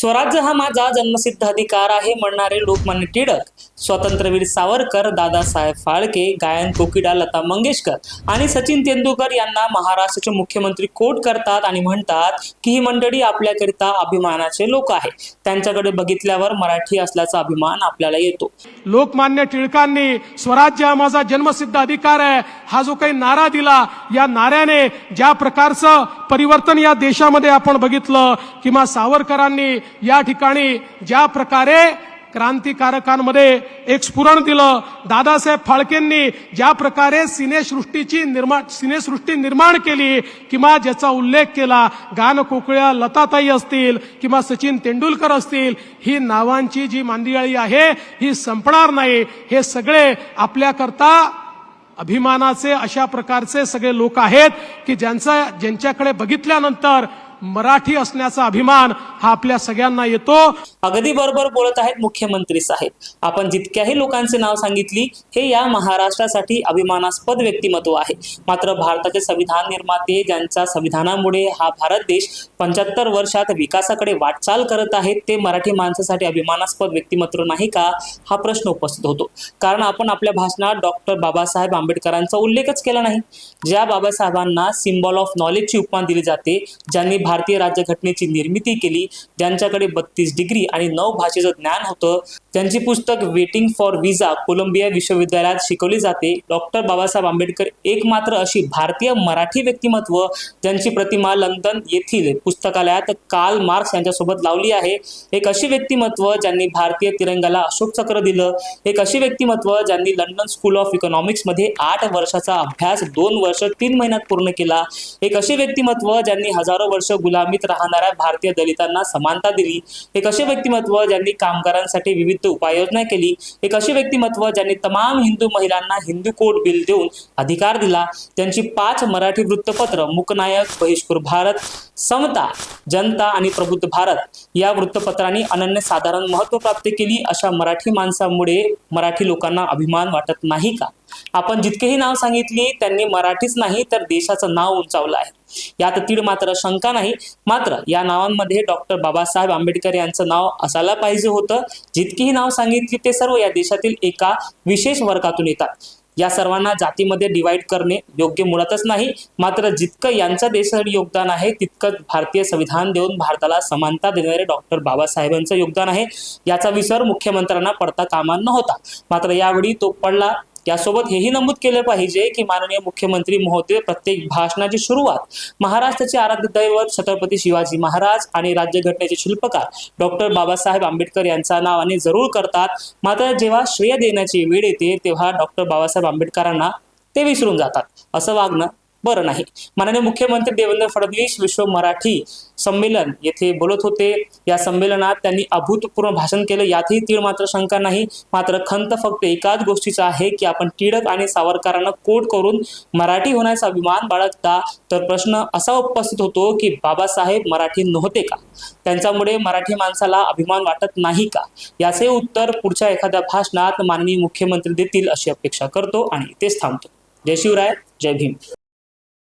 स्वराज्य हा माझा जन्मसिद्ध अधिकार आहे म्हणणारे लोकमान्य टिळक. स्वातंत्र्यवीर सावरकर दादासाहेब फाळके गायन कोकिडा लता मंगेशकर आणि सचिन तेंडुलकर यांना महाराष्ट्राचे मुख्यमंत्री कोट करतात आणि म्हणतात की ही मंडळी आपल्याकरिता अभिमानाचे लोक आहे. त्यांच्याकडे बघितल्यावर मराठी असल्याचा अभिमान आपल्याला येतो. लोकमान्य टिळकांनी स्वराज्य हा माझा जन्मसिद्ध अधिकार आहे हा जो काही नारा दिला या नाऱ्याने ज्या प्रकारचं परिवर्तन या देशामध्ये आपण बघितलं किंवा सावरकरांनी या ठिकाणी ज्या प्रकारे क्रांतिकारकांमध्ये एक स्फुरण दिलं दादासाहेब फाळकेंनी ज्या प्रकारे सिनेसृष्टीची निर्माण सिनेसृष्टी निर्माण केली किंवा ज्याचा उल्लेख केला गान कोकळ्या लताताई असतील किंवा सचिन तेंडुलकर असतील ही नावांची जी मांदियाळी आहे ही संपणार नाही. हे सगळे आपल्याकरता अभिमानाचे अशा प्रकारचे सगळे लोक आहेत की ज्यांचा ज्यांच्याकडे बघितल्यानंतर मराठी असण्याचा अभिमान हा आपल्या सगळ्यांना येतो. अगदी बरोबर बोलत आहेत मुख्यमंत्री साहेब. आपण जितक्याही लोकांचे नाव सांगितली हे या महाराष्ट्रासाठी अभिमानास्पद व्यक्तिमत्व आहे. मात्र भारताचे संविधान निर्माते ज्यांच्या संविधानामुळे हा भारत देश पंच्याहत्तर वर्षात विकासाकडे वाटचाल करत आहेत ते मराठी माणसासाठी अभिमानास्पद व्यक्तिमत्व नाही का? हा प्रश्न उपस्थित होतो. कारण आपण आपल्या भाषणात डॉक्टर बाबासाहेब आंबेडकरांचा उल्लेखच केला नाही. ज्या बाबासाहेबांना सिम्बॉल ऑफ नॉलेजची उपमा दिली जाते ज्यांनी भारतीय राज्यघटनेची निर्मिती केली. ज्यांच्याकडे बत्तीस डिग्री आणि नऊ भाषेचं ज्ञान होतं. त्यांची पुस्तक वेटिंग फॉर विजा कोलंबिया विश्वविद्यालयात शिकवली जाते. डॉक्टर बाबासाहेब आंबेडकर एकमात्र अशी भारतीय मराठी व्यक्तिमत्व ज्यांची प्रतिमा लंडन येथील पुस्तकालयात कार्ल मार्क्स यांच्यासोबत लावली आहे. एक अशी व्यक्तिमत्व ज्यांनी भारतीय तिरंगाला अशोक चक्र दिलं. एक अशी व्यक्तिमत्व ज्यांनी लंडन स्कूल ऑफ इकॉनॉमिक्समध्ये आठ वर्षाचा अभ्यास दोन वर्ष तीन महिन्यात पूर्ण केला. एक अशी व्यक्तिमत्व ज्यांनी हजारो वर्ष गुलामीत राहणाऱ्या भारतीय दलितांना समानता दिली. एक असे व्यक्तिमत्व? ज्यांनी कामगारांसाठी विविध उपाययोजना केली. एक असे व्यक्तिमत्व? ज्यांनी तमाम हिंदू महिलांना हिंदू कोड बिल देऊन अधिकार दिला. त्यांची पाच मराठी वृत्तपत्र मुकनायक बहिष्कृर भारत समता जनता आणि प्रबुद्ध भारत या वृत्तपत्रांनी अनन्यसाधारण महत्त्व प्राप्त केली. अशा मराठी माणसामुळे मराठी लोकांना अभिमान वाटत नाही का? आपण जितकेही नाव सांगितली त्यांनी मराठीच नाही तर देशाचं नाव उंचावलं आहे. यात तीड मात्र शंका नाही. मात्र या नावांमध्ये डॉक्टर बाबासाहेब आंबेडकर यांचं नाव असायला पाहिजे होतं. जितकीही नाव सांगितली ते सर्व या देशातील एका विशेष वर्गातून येतात. या सर्वांना जातीमध्ये डिवाइड करणे योग्य मुळातच नाही. मात्र जितकं यांचं देशासाठी योगदान आहे तितकं भारतीय संविधान देऊन भारताला समानता देणारे डॉक्टर बाबासाहेबांचं योगदान आहे. याचा विसर मुख्यमंत्र्यांना पडता कामा नव्हता. मात्र यावेळी तो पडला. यासोबत हेही नमूद केलं पाहिजे की माननीय मुख्यमंत्री महोदय प्रत्येक भाषणाची सुरुवात महाराष्ट्राचे आराध्य दैवत छत्रपती शिवाजी महाराज आणि राज्यघटनेचे शिल्पकार डॉक्टर बाबासाहेब आंबेडकर यांचा नावाने जरूर करतात. मात्र जेव्हा श्रेय देण्याची वेळ येते तेव्हा डॉक्टर बाबासाहेब आंबेडकरांना ते विसरून जातात. असं वागणं बरं नाही. माननीय मुख्यमंत्री देवेंद्र फडणवीस विश्व मराठी संमेलन येथे बोलत होते. या संमेलनात त्यांनी अभूतपूर्व भाषण केलं. यातही तीळ मात्र शंका नाही. मात्र खंत फक्त एकाच गोष्टीचा आहे की आपण टिळक आणि सावरकरांना कोट करून मराठी होण्याचा अभिमान बाळगता तर प्रश्न असा उपस्थित होतो की बाबासाहेब मराठी नव्हते का? त्यांच्यामुळे मराठी माणसाला अभिमान वाटत नाही का? याचे उत्तर पुढच्या एखाद्या भाषणात माननीय मुख्यमंत्री देतील अशी अपेक्षा करतो आणि तेच थांबतो. जय शिवराय जय भीम.